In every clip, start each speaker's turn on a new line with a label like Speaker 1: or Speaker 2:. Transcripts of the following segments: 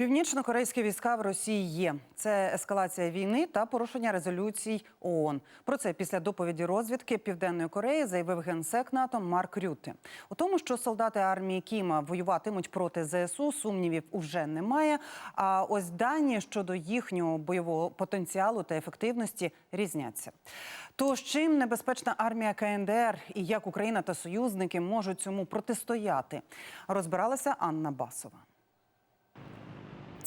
Speaker 1: Північно-корейські війська в Росії є. Це ескалація війни та порушення резолюцій ООН. Про це після доповіді розвідки Південної Кореї заявив генсек НАТО Марк Рютте. У тому, що солдати армії Кіма воюватимуть проти ЗСУ, сумнівів уже немає. А ось дані щодо їхнього бойового потенціалу та ефективності різняться. Тож чим небезпечна армія КНДР і як Україна та союзники можуть цьому протистояти, розбиралася Анна Басова.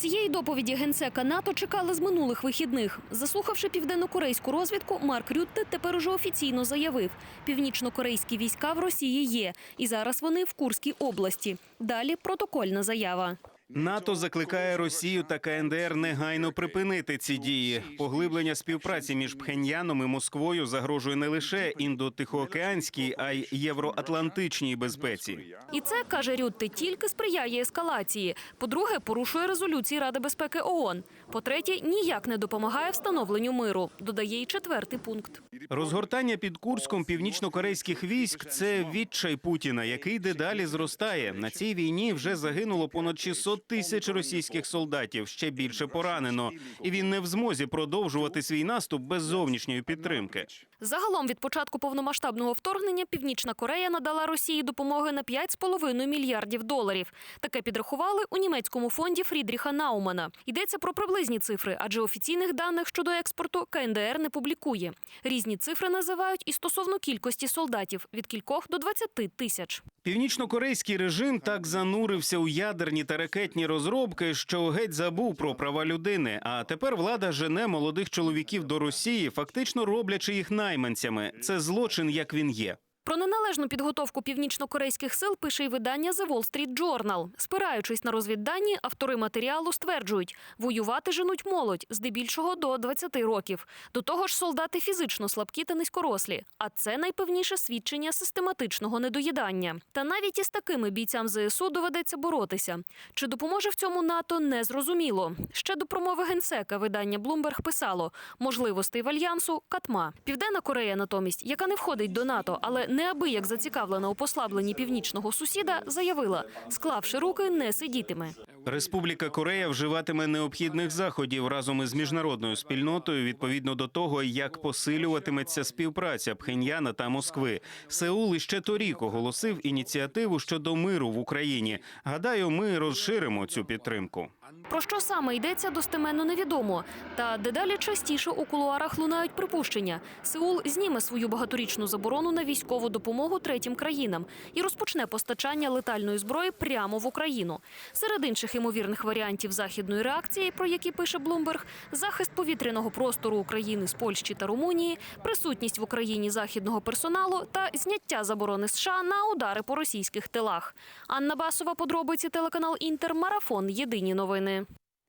Speaker 2: Цієї доповіді генсека НАТО чекали з минулих вихідних. Заслухавши південнокорейську розвідку, Марк Рютте тепер уже офіційно заявив: північнокорейські війська в Росії є, і зараз вони в Курській області. Далі протокольна заява.
Speaker 3: НАТО закликає Росію та КНДР негайно припинити ці дії. Поглиблення співпраці між Пхеньяном і Москвою загрожує не лише індотихоокеанській, а й євроатлантичній безпеці.
Speaker 2: І це каже Рютте, тільки сприяє ескалації. По-друге, порушує резолюції Ради безпеки ООН. По-третє, ніяк не допомагає встановленню миру. Додає й четвертий пункт.
Speaker 3: Розгортання під Курском північнокорейських військ це відчай Путіна, який дедалі зростає. На цій війні вже загинуло понад 600 тисяч російських солдатів. Ще більше поранено, і він не в змозі продовжувати свій наступ без зовнішньої підтримки.
Speaker 2: Загалом від початку повномасштабного вторгнення Північна Корея надала Росії допомоги на 5,5 мільярдів доларів. Таке підрахували у німецькому фонді Фрідріха Наумана. Йдеться про приблизні цифри, адже офіційних даних щодо експорту КНДР не публікує. Різні цифри називають і стосовно кількості солдатів від кількох до 20 тисяч.
Speaker 3: Північнокорейський режим так занурився у ядерні та ракетні розробки, що геть забув про права людини. А тепер влада жене молодих чоловіків до Росії, фактично роблячи їх найманцями. Це злочин, як він є.
Speaker 2: Про неналежну підготовку північно-корейських сил пише й видання The Wall Street Journal. Спираючись на розвіддані, автори матеріалу стверджують, воювати женуть молодь, здебільшого до 20 років. До того ж, солдати фізично слабкі та низькорослі. А це найпевніше свідчення систематичного недоїдання. Та навіть із такими бійцям ЗСУ доведеться боротися. Чи допоможе в цьому НАТО, не зрозуміло. Ще до промови генсека видання Bloomberg писало можливостей в альянсу катма. Південна Корея, натомість, яка не входить до НАТО, але неабияк зацікавлена у послабленні північного сусіда, заявила, склавши руки, не сидітиме.
Speaker 3: Республіка Корея вживатиме необхідних заходів разом із міжнародною спільнотою відповідно до того, як посилюватиметься співпраця Пхеньяна та Москви. Сеул іще торік оголосив ініціативу щодо миру в Україні. Гадаю, ми розширимо цю підтримку.
Speaker 2: Про що саме йдеться, достеменно невідомо. Та дедалі частіше у кулуарах лунають припущення. Сеул зніме свою багаторічну заборону на військову допомогу третім країнам і розпочне постачання летальної зброї прямо в Україну. Серед інших ймовірних варіантів західної реакції, про які пише Блумберг, захист повітряного простору України з Польщі та Румунії, присутність в Україні західного персоналу та зняття заборони США на удари по російських тилах. Анна Басова, подробиці телеканал Інтер, марафон. Єдині новини.